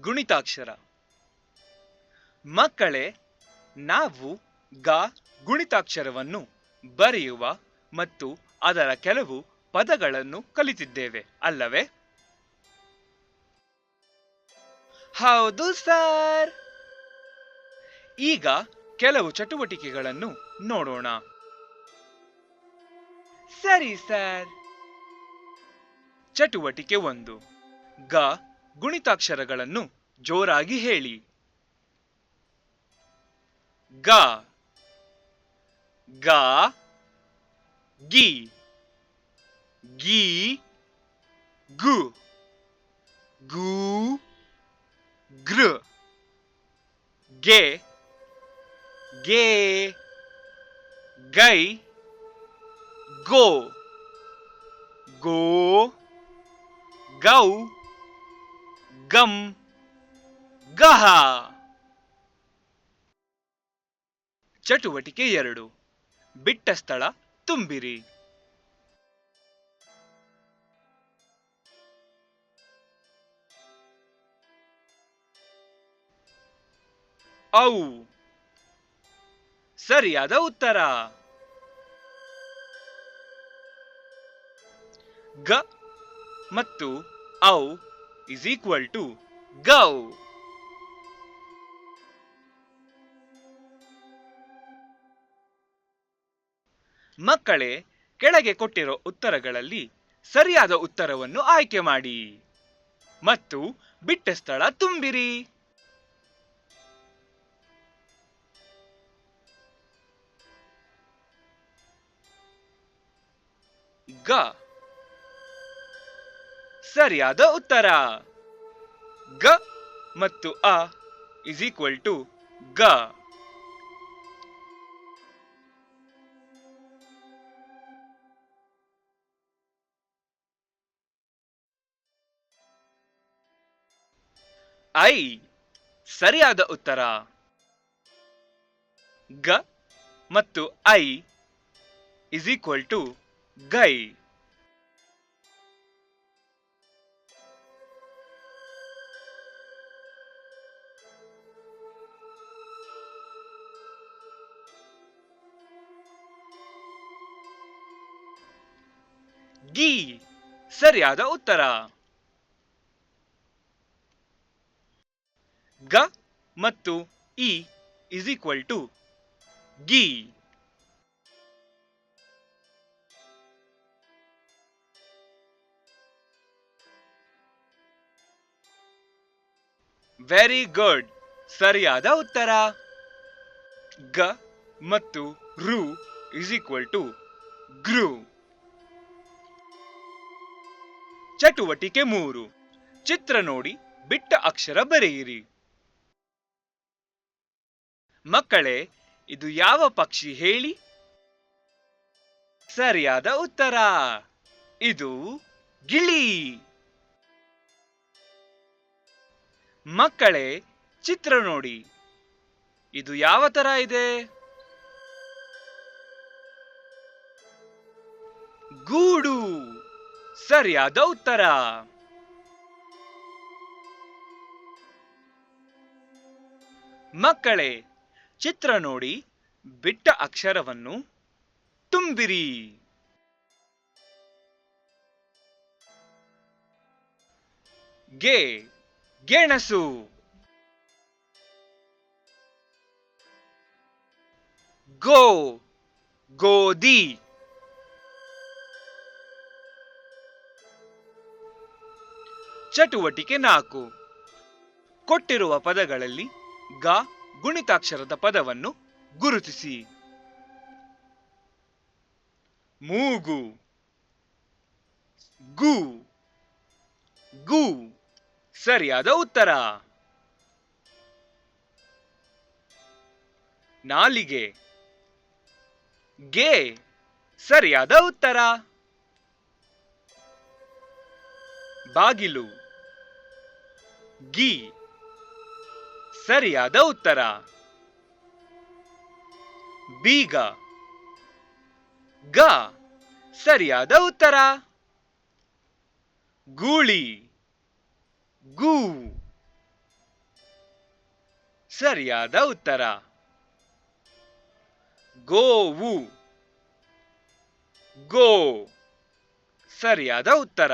ಗುಣಿತಾಕ್ಷರ. ಮಕ್ಕಳೇ, ನಾವು ಗ ಗುಣಿತಾಕ್ಷರವನ್ನು ಬರೆಯುವ ಮತ್ತು ಅದರ ಕೆಲವು ಪದಗಳನ್ನು ಕಲಿತಿದ್ದೇವೆ, ಅಲ್ಲವೇ? ಹೌದು ಸರ್. ಈಗ ಕೆಲವು ಚಟುವಟಿಕೆಗಳನ್ನು ನೋಡೋಣ. ಸರಿ ಸರ್. ಚಟುವಟಿಕೆ ಒಂದು. ಗ ಗುಣಿತಾಕ್ಷರಗಳನ್ನು ಜೋರಾಗಿ ಹೇಳಿ. ಗ ಗ, ಗಿ ಗಿ, ಗು ಗು, ಗೃ, ಗೆ ಗೆ, ಗೈ, ಗೋ ಗೋ, ಗೌ ಗಂ ಗಹ. ಚಟುವಟಿಕೆ ಎರಡು. ಬಿಟ್ಟ ಸ್ಥಳ ತುಂಬಿರಿ. ಔ. ಸರಿಯಾದ ಉತ್ತರ. ಗ ಮತ್ತು ಔ. ಇಸ್ ಈಕ್ವಲ್ ಟು ಗೌ ಮಕ್ಕಳೇ, ಕೆಳಗೆ ಕೊಟ್ಟಿರೋ ಉತ್ತರಗಳಲ್ಲಿ ಸರಿಯಾದ ಉತ್ತರವನ್ನು ಆಯ್ಕೆ ಮಾಡಿ ಮತ್ತು ಬಿಟ್ಟ ಸ್ಥಳ ತುಂಬಿರಿ. ಗ. ಸರಿಯಾದ ಉತ್ತರ. ಗ ಮತ್ತು ಅ ಇಸ್ ಈಕ್ವಲ್ ಟು ಗ. ಐ ಸರಿಯಾದ ಉತ್ತರ. ಗ ಮತ್ತು ಐ ಇಸ್ ಈಕ್ವಲ್ ಟು ಗೈ. ಗಿ, ಸರಿಯಾದ ಉತ್ತರ. ಗ ಮತ್ತು ಇ ಇಸ್ ಈಕ್ವಲ್ ಟು ಗಿ. ವೆರಿ ಗುಡ್ ಸರಿಯಾದ ಉತ್ತರ. ಗ ಮತ್ತು ರು ಇಸ್ ಈಕ್ವಲ್ ಟು ಗ್ರೂ. ಚಟುವಟಿಕೆ ಮೂರು. ಚಿತ್ರ ನೋಡಿ, ಬಿಟ್ಟ ಅಕ್ಷರ ಬರೆಯಿರಿ. ಮಕ್ಕಳೇ, ಇದು ಯಾವ ಪಕ್ಷಿ ಹೇಳಿ? ಸರಿಯಾದ ಉತ್ತರ. ಇದು ಗಿಳಿ. ಮಕ್ಕಳೇ, ಚಿತ್ರ ನೋಡಿ. ಇದು ಯಾವ ತರ ಇದೆ? ಗೂಡು. ಸರಿಯಾದ ಉತ್ತರ. ಮಕ್ಕಳೇ ಚಿತ್ರ ನೋಡಿ ಬಿಟ್ಟ ಅಕ್ಷರವನ್ನು ತುಂಬಿರಿ. ಗೆ ಗೆಣಸು. ಗೋ ಗೋಧಿ. ಚಟುವಟಿಕೆ ನಾಲ್ಕು. ಕೊಟ್ಟಿರುವ ಪದಗಳಲ್ಲಿ ಗ ಗುಣಿತಾಕ್ಷರದ ಪದವನ್ನು ಗುರುತಿಸಿ. ಮೂಗು. ಗು. ಗು. ಸರಿಯಾದ ಉತ್ತರ. ನಾಲಿಗೆ. ಗೆ. ಸರಿಯಾದ ಉತ್ತರ. ಬಾಗಿಲು. ಗಿ. ಸರಿಯಾದ ಉತ್ತರ. ಬೀಗ. ಗ. ಸರಿಯಾದ ಉತ್ತರ. ಗೂಳಿ. ಗೂ. ಸರಿಯಾದ ಉತ್ತರ. ಗೋವು. ಗೋ. ಸರಿಯಾದ ಉತ್ತರ.